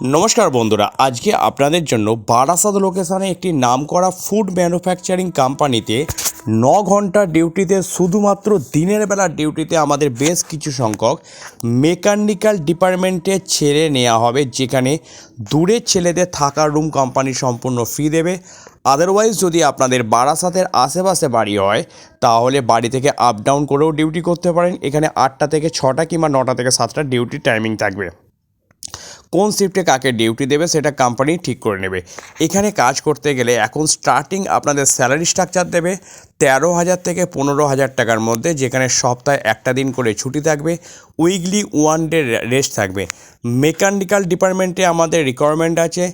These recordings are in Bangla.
নমস্কার বন্ধুরা, আজকে আপনাদের জন্য বারাসাত লোকেশনে একটি নামকরা ফুড ম্যানুফ্যাকচারিং কোম্পানিতে ন ঘণ্টা ডিউটিতে, শুধুমাত্র দিনের বেলা ডিউটিতে আমাদের বেশ কিছু সংখ্যক মেকানিক্যাল ডিপার্টমেন্টে ছেড়ে নেওয়া হবে, যেখানে দূরের ছেলেদের থাকার রুম কোম্পানি সম্পূর্ণ ফ্রি দেবে। আদারওয়াইজ যদি আপনাদের বারাসাতের আশেপাশে বাড়ি হয়, তাহলে বাড়ি থেকে আপ ডাউন করেও ডিউটি করতে পারেন। এখানে আটটা থেকে ছটা কিংবা নটা থেকে সাতটা ডিউটি টাইমিং থাকবে। কোন শিফটে কাকে ডিউটি দেবে সেটা কোম্পানি ঠিক করে নেবে। এখানে কাজ করতে গেলে এখন স্টার্টিং আপনাদের স্যালারি স্ট্রাকচার দেবে তেরো হাজার থেকে পনেরো হাজার টাকার মধ্যে, যেখানে সপ্তাহে একটা দিন করে ছুটি থাকবে উইকলি ওয়ান ডে রেস্ট থাকবে। মেকানিক্যাল ডিপার্টমেন্টে আমাদের রিকোয়ারমেন্ট আছে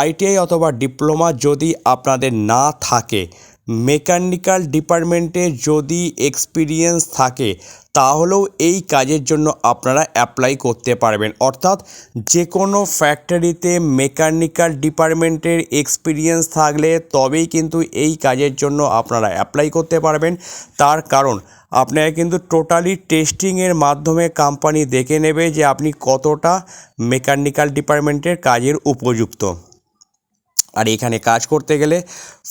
আইটিআই অথবা ডিপ্লোমা যদি আপনাদের না থাকে মেকানিক্যাল ডিপার্টমেন্টে যদি এক্সপিরিয়েন্স থাকে, তাহলেও এই কাজের জন্য আপনারা অ্যাপ্লাই করতে পারবেন। অর্থাৎ যে কোনো ফ্যাক্টরিতে মেকানিক্যাল ডিপার্টমেন্টের এক্সপিরিয়েন্স থাকলে তবেই কিন্তু এই কাজের জন্য আপনারা অ্যাপ্লাই করতে পারবেন। তার কারণ আপনারা কিন্তু টোটালি টেস্টিংয়ের মাধ্যমে কোম্পানি দেখে নেবে যে আপনি কতটা মেকানিক্যাল ডিপার্টমেন্টের কাজের উপযুক্ত। আর এখানে কাজ করতে গেলে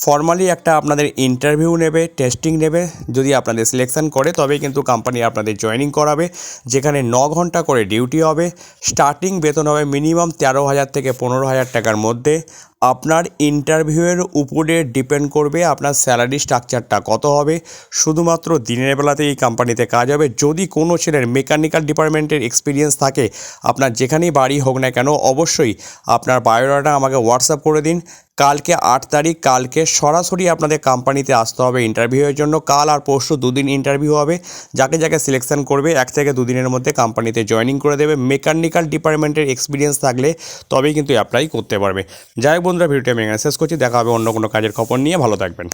ফর্মালি একটা আপনাদের ইন্টারভিউ নেবে টেস্টিং নেবে, যদি আপনাদের সিলেকশন করে তবে কিন্তু কোম্পানি আপনাদের জয়নিং করাবে। যেখানে ন ঘণ্টা করে ডিউটি হবে স্টার্টিং বেতন হবে মিনিমাম তেরো হাজার থেকে পনেরো হাজার টাকার মধ্যে। আপনার ইন্টারভিউয়ের উপরে ডিপেন্ড করবে আপনার স্যালারি স্ট্রাকচারটা, কত হবে? শুধুমাত্র দিনের বেলাতে এই কোম্পানিতে কাজ হবে। যদি কোনো ছেলের মেকানিক্যাল ডিপার্টমেন্টের এক্সপিরিয়েন্স থাকে, আপনার যেখানেই বাড়ি হোক না কেন, অবশ্যই আপনার বায়োডাটা আমাকে হোয়াটসঅ্যাপ করে দিন। কালকে আট তারিখ, কালকে সরাসরি আপনাদের কোম্পানিতে আসতে হবে ইন্টারভিউয়ের জন্য। কাল আর পরশু দুদিন ইন্টারভিউ হবে। যাকে যাকে সিলেকশন করবে, এক থেকে দুদিনের মধ্যে কোম্পানিতে জয়েনিং করে দেবে। মেকানিক্যাল ডিপার্টমেন্টের এক্সপিরিয়েন্স থাকলে তবেই কিন্তু অ্যাপ্লাই করতে পারবে। যাই হোক বন্ধুরা, ভিডিওটি আমি শেষ করছি। দেখা হবে অন্য কোনো কাজের খবর নিয়ে। ভালো থাকবেন।